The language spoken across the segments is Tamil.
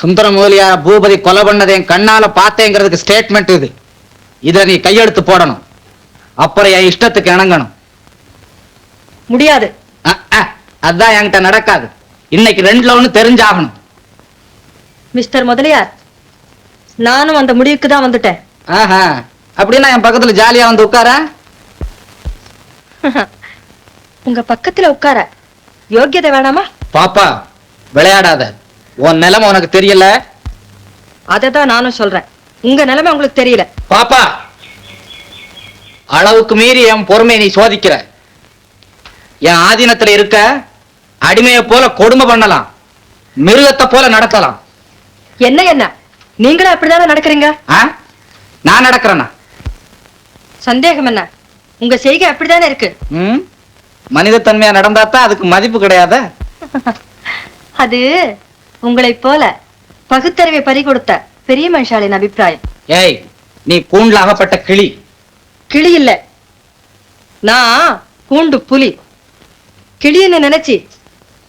சுந்தர முதலியார பூபதி கொலை பண்ணதை என் கண்ணால பார்த்தேங்கிறதுக்கு ஸ்டேட்மெண்ட் இது. இத நீ கையெழுத்து போடணும். அப்புறம் என் இஷ்டத்துக்கு இணங்கணும். முடியாது. அதான் என்கிட்ட நடக்காது. இன்னைக்கு ரெண்டுல ஒண்ணு தெரிஞ்சாகணும். மிஸ்டர் முதலியார் நானும் அந்த முடிவுக்கு தான் வந்துட்டேன். ஆஹா அப்படின்னா என் பக்கத்துல ஜாலியா வந்து உட்கார? உங்க பக்கத்துல உட்கார. யோக்கியதை வேணாமா? பாப்பா விளையாடாத. உன் நிலைமை உனக்கு தெரியல? அதை தான் நானும் சொல்றேன். உங்க நிலைமை உங்களுக்கு தெரியல. பாப்பா அளவுக்கு மீறி என் பொறுமையை நீ சோதிக்கிற. என் ஆதீனத்துல இருக்க அடிமையை போல கொடுமை பண்ணலாம். மிருகத்தை போல நடத்தலாம். என்ன என்ன? நீங்களும் அப்படிதானே நடக்கிறீங்க? ஆ? நான் நடக்கிறேனா? சந்தேகம் என்ன? உங்க செய்கை அப்படிதானே இருக்கு. ம்? மனிதத்தன்மையா நடந்தாத்தான் அதுக்கு மதிப்பு கிடையாத? அது உங்களைப் போல பகுத்தறிவை பறி கொடுத்த பெரிய மனுஷாலின் அபிப்பிராயம். ஏய் நீ கூண்டுல அகப்பட்ட கிளி. கிளி இல்ல. நான் கூண்டு புலி. கிளின்னு நினைச்சு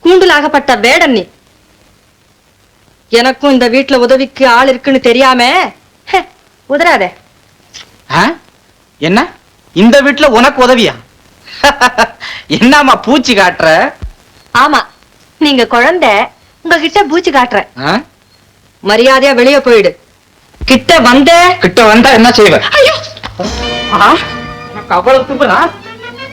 கூண்டுல ஆகப்பட்ட வேடன் நீ? எனக்கும் இந்த வீட்டுல உதவிக்கு ஆள் இருக்குன்னு தெரியாம உதறாதே? என்ன? இந்த வீட்டுல உனக்கு உதவியா? என்னம்மா பூச்சி காட்டுற? ஆமா நீங்க குழந்தை உங்ககிட்ட பூச்சி காட்டுறேன்? மரியாதையா வெளியே போயிடு. கிட்ட வந்த கிட்ட வந்தா என்ன செய்வ? ஐயோ! அவ்வளவு துப்புனா